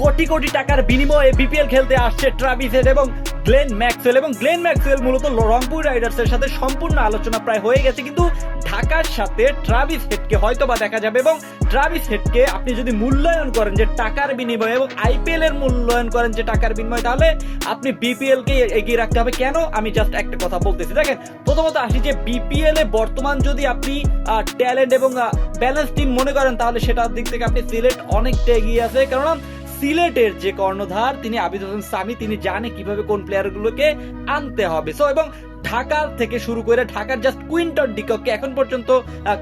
কোটি কোটি টাকার বিনিময়ে বিপিএল খেলতে আসছে ট্রাভিস হেড এবং গ্লেন ম্যাক্সওয়েল এবং গ্লেন ম্যাক্সওয়েল মূলত রংপুর রাইডার্সের সাথে সম্পূর্ণ আলোচনা প্রায় হয়ে গেছে, কিন্তু ঢাকার সাথে ট্রাভিস হেডকে হয়তো বা দেখা যাবে এবং ট্রাভিস হেডকে আপনি যদি মূল্যায়ন করেন যে টাকার বিনিময়ে এবং আইপিএল এর মূল্যায়ন করেন যে টাকার বিনিময়ে, তাহলে আপনি বিপিএল কে এগিয়ে রাখতে হবে। কেন? আমি জাস্ট একটা কথা বলতেছি। দেখেন, প্রথমত আসি যে বিপিএল এ বর্তমান যদি আপনি ট্যালেন্ট এবং ব্যালেন্স টিম মনে করেন, তাহলে সেটার দিক থেকে আপনি সিলেট অনেকটা এগিয়ে আছে। কারণ সিলেটের যে কর্ণধার, তিনি আবিদ হোসেন সামি তিনি জানে কীভাবে কোন প্লেয়ারগুলোকে আনতে হবে। সো এবং ঢাকার থেকে শুরু করে ঢাকার জাস্ট কুইন্টন ডিককে এখন পর্যন্ত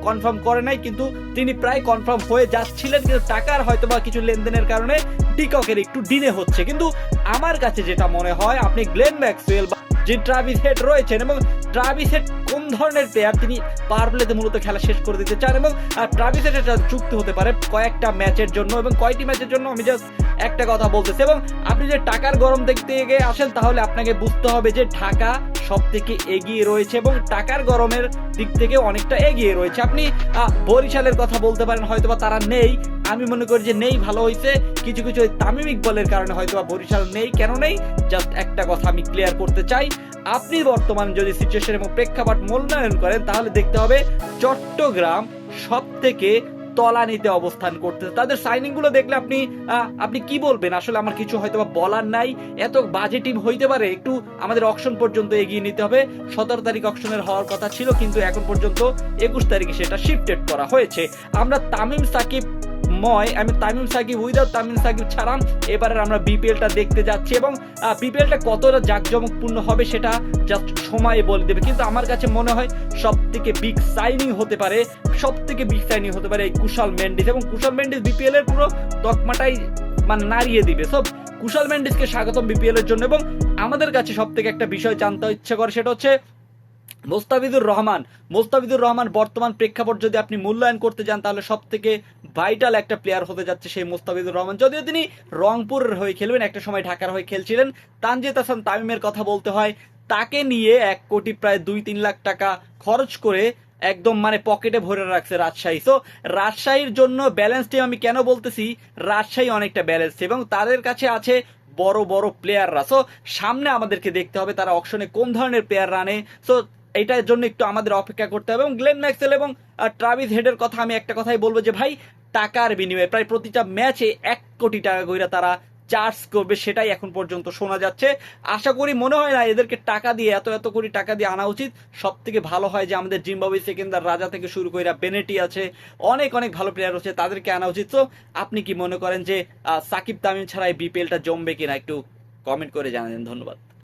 কনফার্ম করে নাই, কিন্তু তিনি প্রায় কনফার্ম হয়ে যাচ্ছিলেন, কিন্তু টাকার হয়তো বা কিছু লেনদেনের কারণে ডিককের একটু ডিনে হচ্ছে। কিন্তু আমার কাছে যেটা মনে হয়, আপনি গ্লেন ম্যাক্সওয়েল বা যে ট্রাভিস হেড রয়েছেন এবং ট্রাভিস হেড কোন ধরনের প্লেয়ার তিনি পাওয়ার প্লেতে মূলত খেলা শেষ করে দিতে চান এবং ট্রাভিস হেড এটা চুক্তি হতে পারে কয়েকটা ম্যাচের জন্য এবং কয়টি ম্যাচের জন্য আমি জাস্ট একটা কথা বলতেছি এবং আপনি যে টাকার গরম দেখতে গিয়ে আসেন তাহলে আপনাকে বুঝতে হবে যে ঢাকা সব থেকে এগিয়ে রয়েছে এবং টাকার গরমের দিক থেকে অনেকটা এগিয়ে রয়েছে। আপনি বরিশালের কথা বলতে পারেন, হয়তোবা তারা নেই। আমি মনে করি যে নেই ভালো হয়েছে কিছু কিছু ওই তামিম ইকবালের কারণে হয়তোবা বরিশাল নেই। কেন নেই? জাস্ট একটা কথা আমি ক্লিয়ার করতে চাই। আপনি বর্তমান যদি সিচুয়েশন এবং প্রেক্ষাপট মূল্যায়ন করেন, তাহলে দেখতে হবে চট্টগ্রাম সব থেকে তলানিতে অবস্থান করতে তাদের সাইনিংগুলো দেখলে আপনি আপনি কি বলবেন? আসলে আমার কিছু হয়তো বা বলার নাই। এত বাজে টিম হইতে পারে, একটু আমাদের অকশন পর্যন্ত এগিয়ে নিতে হবে। সতেরো তারিখ অকশনের হওয়ার কথা ছিল, কিন্তু এখন পর্যন্ত একুশ তারিখে সেটা শিফটেড করা হয়েছে। আমরা তামিম সাকিব ময়, আমি তামিম সাকিব উইদাউট তামিম সাকিব ছাড়াম। এবারে আমরা বিপিএলটা দেখতে যাচ্ছি এবং বিপিএলটা কতটা জাঁকজমকপূর্ণ হবে সেটা জাস্ট সময় বলে দেবে। কিন্তু আমার কাছে মনে হয় সব থেকে বিগ সাইনিং হতে পারে সব থেকে বিগ সাইনিং হতে পারে এই কুশাল মেন্ডিস এবং কুশাল মেন্ডিস বিপিএল এর পুরো তকমাটাই মানে নাড়িয়ে দিবে। সব কুশাল মেন্ডিসকে স্বাগতম বিপিএল এর জন্য এবং আমাদের কাছে সব থেকে একটা বিষয় জানতে ইচ্ছে করে সেটা হচ্ছে মোস্তাফিজুর রহমান। মোস্তাফিজুর রহমান বর্তমান প্রেক্ষাপট যদি আপনি মূল্যায়ন করতে যান তাহলে সব থেকে ভাইটাল একটা প্লেয়ার হতে যাচ্ছে সেই মোস্তাফিজুর রহমান। যদিও তিনি রংপুরের হয়ে খেলবেন, একটা সময় ঢাকার হয়ে খেলছিলেন। তানজিদ হাসান তামিমের কথা বলতে হয়, তাকে নিয়ে এক কোটি প্রায় দুই তিন লাখ টাকা খরচ করে একদম মানে পকেটে ভরে রাখছে রাজশাহী। তো রাজশাহীর জন্য ব্যালেন্স টিম আমি কেন বলতেছি, রাজশাহী অনেকটা ব্যালেন্স এবং তাদের কাছে আছে বড় বড় প্লেয়াররা সো সামনে আমাদেরকে দেখতে হবে তারা অকশনে কোন ধরনের প্লেয়ার রানে। সো এটার জন্য একটু আমাদের অপেক্ষা করতে হবে এবং গ্লেন ম্যাক্সেল এবং ট্রাভিস হেডের কথা আমি একটা কথাই বলব যে, ভাই, টাকার বিনিময়ে প্রায় প্রতিটা ম্যাচে এক কোটি টাকা কইরা তারা চার্জ করবে, সেটাই এখন পর্যন্ত শোনা যাচ্ছে। আশা করি মনে হয় না এদেরকে টাকা দিয়ে, এত এত কোটি টাকা দিয়ে আনা উচিত। সব থেকে ভালো হয় যে, আমাদের জিম্বাবুই সেকেন্দার রাজা থেকে শুরু করে বেনেটি আছে, অনেক অনেক ভালো প্লেয়ার আছে তাদেরকে আনা উচিত। তো আপনি কি মনে করেন যে সাকিব তামিম ছাড়া এই বিপিএলটা জমবে কিনা, একটু কমেন্ট করে জানাবেন, ধন্যবাদ।